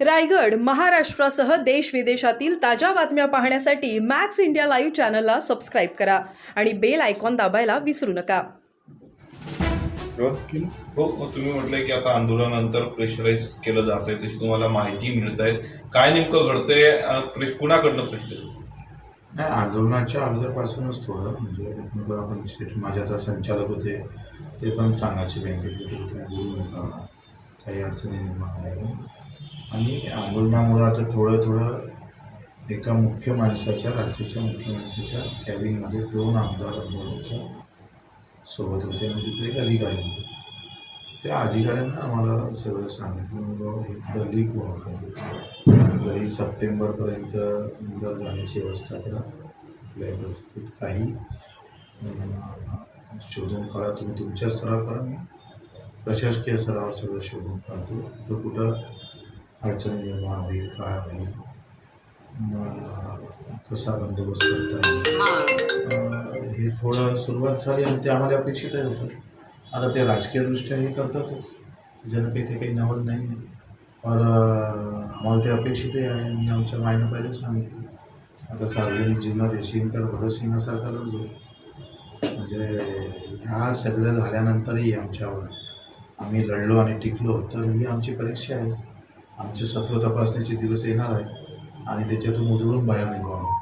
रायगड महाराष्ट्रासह देश विदेशातील ताज्या बातम्या पाहण्यासाठी मॅक्स इंडिया लाईव्ह चॅनलला सबस्क्राईब करा आणि बेल आयकॉन दाबायला विसरू नका. हो तुम्ही म्हटलंय की आता आंदोलनानंतर प्रेशराईज केलं जात आहे तशी तुम्हाला माहिती मिळत आहे काय नेमकं घडतंय? कुणाकडनं प्रेशर नाही आंदोलनाच्या अगोदरपासूनच थोडं म्हणजे एकूण जर आपण स्टेट माझे आता संचालक होते ते पण सांगायचे नका. काही अडचणी निर्माण नाही आणि आंदोलनामुळं आता थोडं थोडं एका मुख्य माणसाच्या राज्याच्या मुख्य माणसाच्या कॅबिनमध्ये दोन आमदार आंदोलनाच्या सोबत होते. आणि तिथे एक अधिकारी होते. त्या अधिकाऱ्यांना आम्हाला सगळं सांगितलं बाबा हे कुठं लीक होणार सप्टेंबरपर्यंत अंदर जाण्याची व्यवस्था करा. कुठल्याही परिस्थितीत काही शोधून काढा. तुम्ही तुमच्या स्तरावर करा मी प्रशासकीय स्तरावर सगळं शोधून काढतो. कुठं कुठं अडचणी निर्माण होईल काय होईल कसा बंदोबस्त करता येईल. हे. थोडं सुरुवात झाली आणि ते आम्हाला अपेक्षितही होतं. आता ते राजकीयदृष्ट्या हे करतातच. ज्यानं काही ते काही नवल नाही आहे. और आम्हाला ते अपेक्षितही आहे आणि आमच्या मायनं पहिले सांगितलं. आता सार्वजनिक जीवनात येशील तर भगतसिंगासारखा लढजो म्हणजे ह्या सगळं झाल्यानंतरही आमच्यावर आम्ही लढलो आणि टिकलो तर ही आमची परीक्षा आहे. आमचे सत्व तपासण्याचे दिवस येणार आहे आणि त्याच्यातून उजळून बाहेर निघू आम्ही.